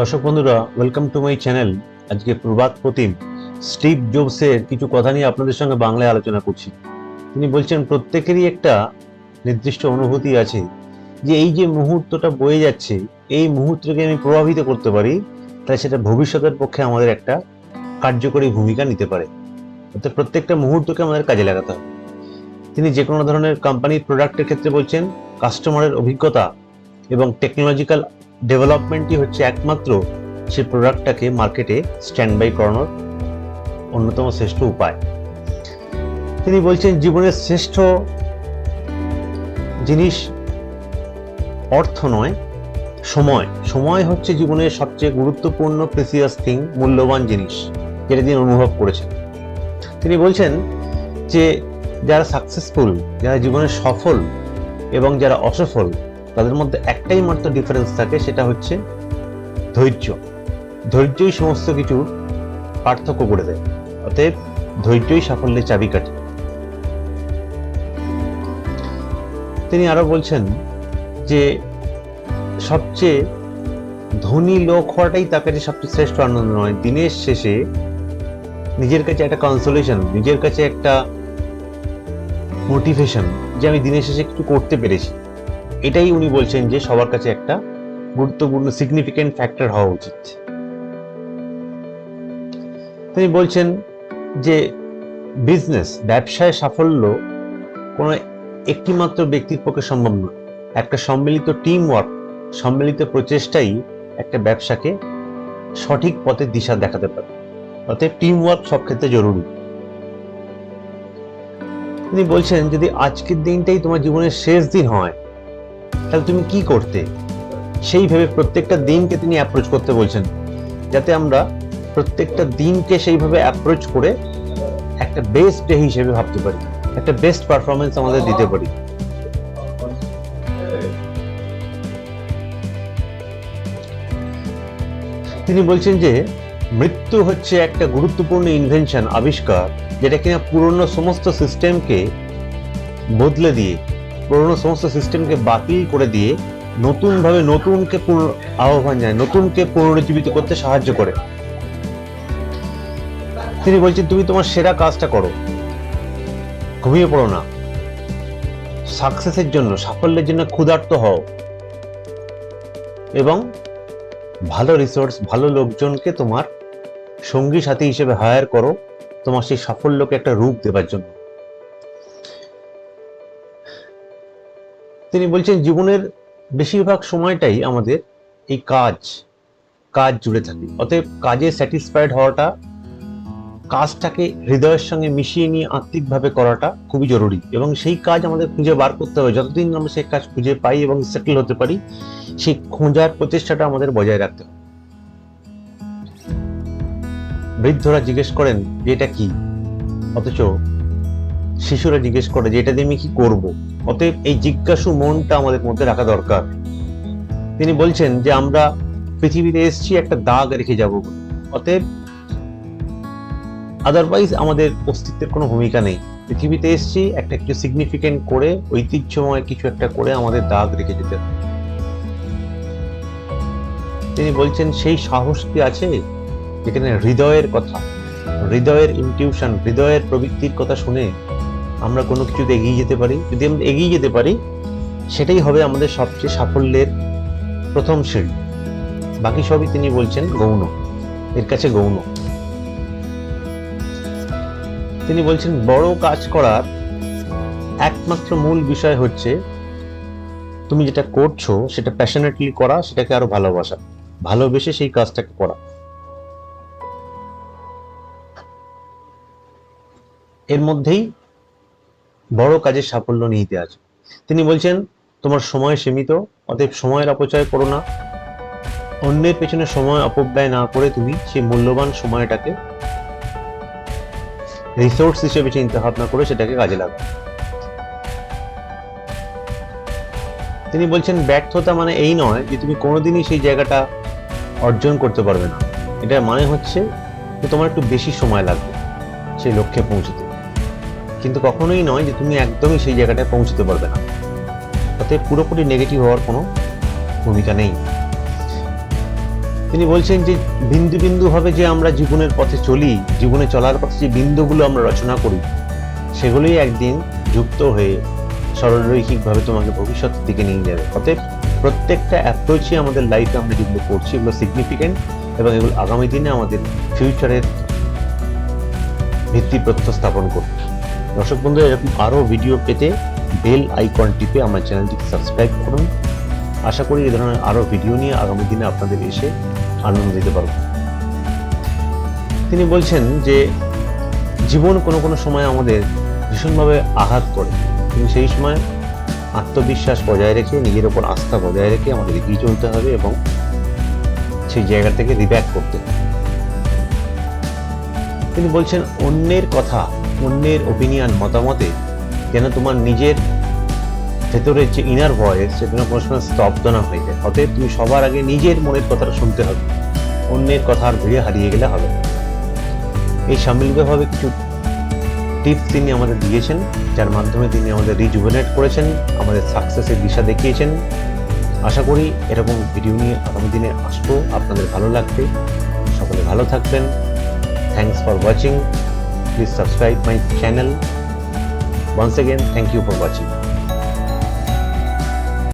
দর্শক বন্ধুরা welcome to my channel আজকে প্রভাত প্রতিম স্টিভ জবসের কিছু কথা নিয়ে আপনাদের সঙ্গে বাংলায় আলোচনা করছি। তিনি বলছেন, প্রত্যেকেরই একটা নির্দিষ্ট অনুভূতি আছে যে এই যে মুহূর্তটা বয়ে যাচ্ছে, এই মুহূর্তকে আমি প্রভাবিত করতে পারি তাহলে সেটা ভবিষ্যতের পক্ষে আমাদের একটা কার্যকরী ভূমিকা নিতে পারে। অর্থাৎ প্রত্যেকটা মুহূর্তকে আমাদের কাজে লাগাতে হবে। তিনি যে কোনো ধরনের কোম্পানির প্রোডাক্টের ক্ষেত্রে বলছেন কাস্টমারের অভিজ্ঞতা এবং টেকনোলজিক্যাল ডেভেলপমেন্টই হচ্ছে একমাত্র সে প্রোডাক্টটাকে মার্কেটে স্ট্যান্ড বাই করানোর অন্যতম শ্রেষ্ঠ উপায়। তিনি বলছেন, জীবনের শ্রেষ্ঠ জিনিস অর্থ নয়, সময়। সময় হচ্ছে জীবনের সবচেয়ে গুরুত্বপূর্ণ প্রেসিয়াস থিং মূল্যবান জিনিস, যেটা তিনি অনুভব করেছেন। তিনি বলছেন যে, যারা সাকসেসফুল যারা জীবনে সফল এবং যারা অসফল তাদের মধ্যে একটাই মাত্র ডিফারেন্স থাকে, সেটা হচ্ছে ধৈর্য। ধৈর্যই সমস্ত কিছু পার্থক্য করে দেয়। অতএব ধৈর্যই সাফল্যের চাবিকাঠি। তিনি আরও বলছেন যে সবচেয়ে ধনী লোক হওয়াটাই তার কাছে সবচেয়ে শ্রেষ্ঠ আনন্দ নয়। দিনের শেষে নিজের কাছে একটা কনসোলেশন নিজের কাছে একটা মোটিভেশন যে আমি দিনের শেষে কিছু করতে পেরেছি। এটাই উনি বলছেন যে সবার কাছে একটা গুরুত্বপূর্ণ সিগনিফিকেন্ট ফ্যাক্টর হওয়া উচিত। তিনি বলছেন যে বিজনেস ব্যবসায় সাফল্য কোনো একটিমাত্র ব্যক্তির পক্ষে সম্ভব নয় একটা সম্মিলিত টিম ওয়ার্ক সম্মিলিত প্রচেষ্টাই একটা ব্যবসাকে সঠিক পথের দিশা দেখাতে পারে। অতএব টিম ওয়ার্ক সব ক্ষেত্রে জরুরি। তিনি বলছেন, যদি আজকের দিনটাই তোমার জীবনের শেষ দিন হয় তাহলে তুমি কি করতে? সেই ভেবে প্রত্যেকটা দিনকে তিনি অ্যাপ্রোচ করতে বলছেন। যাতে আমরা প্রত্যেকটা দিনকে সেইভাবে অ্যাপ্রোচ করে একটা বেস্ট ডে হিসেবে ভাবতে পারি। একটা বেস্ট পারফরমেন্স আমাদের দিতে পারি। তিনি বলছেন যে, মৃত্যু হচ্ছে একটা গুরুত্বপূর্ণ ইনভেনশন আবিষ্কার, যেটা কিনা পুরনো সমস্ত সিস্টেমকে বদলে দিয়ে পুরনো সমস্ত সিস্টেমকে বাতিল করে দিয়ে নতুনভাবে নতুনকে আহ্বান জানায়, নতুনকে পুনরুজ্জীবিত করতে সাহায্য করে। তিনি বলছেন, তুমি তোমার সেরা কাজটা করো। ঘুমিয়ে পড়ো না। সাকসেসের জন্য, সাফল্যের জন্য ক্ষুধার্ত হও। এবং ভালো রিসোর্স ভালো লোকজনকে তোমার সঙ্গী সাথী হিসেবে হায়ার করো। তোমার সেই সাফল্যকে একটা রূপ দেবার জন্য। তিনি বলছেন, জীবনের বেশিরভাগ সময়টাই আমাদের এই কাজ কাজ জুড়ে থাকে। অতএব কাজে স্যাটিসফাইড হওয়াটা, কাজটাকে হৃদয়ের সঙ্গে মিশিয়ে নিয়ে আত্মিকভাবে করাটা খুবই জরুরি। এবং সেই কাজ আমাদের খুঁজে বার করতে হবে। যতদিন আমরা সেই কাজ খুঁজে পাই এবং সেটেল হতে পারি, সেই খোঁজার প্রচেষ্টাটা আমাদের বজায় রাখতে হবে। বৃদ্ধরা জিজ্ঞেস করেন, এটা কি? অথচ শিশুরা জিজ্ঞেস করে যে, এটা দিয়ে আমি কি করব? অতএব এই জিজ্ঞাসু মনটা আমাদের মধ্যে রাখা দরকার। তিনি বলছেন যে, আমরা পৃথিবীতে এসেছি, একটা দাগ রেখে যাব। অতএব আদারওয়াইজ আমাদের অস্তিত্বের কোনো ভূমিকা নেই। পৃথিবীতে এসেছি, একটা কিছু সিগনিফিকেন্ট করে, ঐতিহ্যময় কিছু একটা করে আমাদের দাগ রেখে যেতে। তিনি বলছেন, সেই সাহস কি আছে? যেখানে হৃদয়ের কথা। হৃদয়ের ইনটিউশন হৃদয়ের প্রবৃত্তির কথা শুনে আমরা কোনো কিছুতে এগিয়ে যেতে পারি। যদি আমরা এগিয়ে যেতে পারি, সেটাই হবে আমাদের সবচেয়ে সাফল্যের প্রথম সিঁড়ি। বাকি সবই তিনি বলছেন গৌণ। এর কাছে গৌণ। তিনি বলছেন, বড় কাজ করার একমাত্র মূল বিষয় হচ্ছে, তুমি যেটা করছ, সেটা প্যাশনেটলি করা, সেটাকে আরও ভালোবাসা। ভালোবেসে সেই কাজটাকে করা। এর মধ্যেই বড় কাজের সাফল্য নিহিতে আছে। তিনি বলছেন, তোমার সময় সীমিত, অতএব সময়ের অপচয় করো না। অন্যের পেছনে সময় অপব্যয় না করে তুমি সেই মূল্যবান সময়টাকে রিসোর্স হিসেবে চিন্তা ভাবনা করে সেটাকে কাজে লাগাও। তিনি বলছেন, ব্যর্থতা মানে এই নয় যে তুমি কোনোদিনই সেই জায়গাটা অর্জন করতে পারবে না। এটার মানে হচ্ছে যে তোমার একটু বেশি সময় লাগবে সেই লক্ষ্যে পৌঁছতে। কিন্তু কখনোই নয় যে তুমি একদমই সেই জায়গাটায় পৌঁছতে পারবে না। তাতে পুরোপুরি নেগেটিভ হওয়ার কোনো ভূমিকা নেই। তিনি বলছেন যে বিন্দু বিন্দু ভাবে যে আমরা জীবনের পথে চলি, জীবনে চলার পথে যে বিন্দুগুলো আমরা রচনা করি, সেগুলোই একদিন যুক্ত হয়ে সরলরৈখিকভাবে তোমাকে ভবিষ্যতের দিকে নিয়ে যাবে। অতএব প্রত্যেকটা অ্যাপ্রোচই আমাদের লাইফে আমরা যেগুলো করছি, এগুলো সিগনিফিকেন্ট এবং এগুলো আগামী দিনে আমাদের ফিউচারের ভিত্তি প্রত্যয় স্থাপন করবে। দর্শক বন্ধু, এরকম আরও ভিডিও পেতে বেল আইকন টিপে আমার চ্যানেলটিকে সাবস্ক্রাইব করুন। আশা করি এ ধরনের আরও ভিডিও নিয়ে আগামী দিনে আপনাদের এসে আনন্দ দিতে পারব। তিনি বলছেন যে, জীবন কোনো কোনো সময় আমাদের ভীষণভাবে আঘাত করে। কিন্তু সেই সময় আত্মবিশ্বাস বজায় রেখে, নিজের ওপর আস্থা বজায় রেখে আমাদের এগিয়ে চলতে হবে এবং সেই জায়গা থেকে রিব্যাক করতে হবে। তিনি বলছেন, অন্যের কথা, অন্যের ওপিনিয়ন মতামতে যেন তোমার নিজের ভেতরের যে ইনার ভয়েস সেটা কোনো সময় স্তব্ধ না হয়ে যায়। অতএব তুমি সবার আগে নিজের মনের কথাটা শুনতে হবে। অন্যের কথা আর ভিড়ে হারিয়ে গেলে হবে এই সামিলভাবে কিছু টিপস তিনি আমাদের দিয়েছেন, যার মাধ্যমে তিনি আমাদের রিজুভেনেট করেছেন, আমাদের সাকসেসের দিশা দেখিয়েছেন। আশা করি এরকম ভিডিও নিয়ে আগামী দিনে আসব। আপনাদের ভালো লাগবে। সকলে ভালো থাকবেন। Thanks for watching. Please subscribe my channel. once again thank you for watching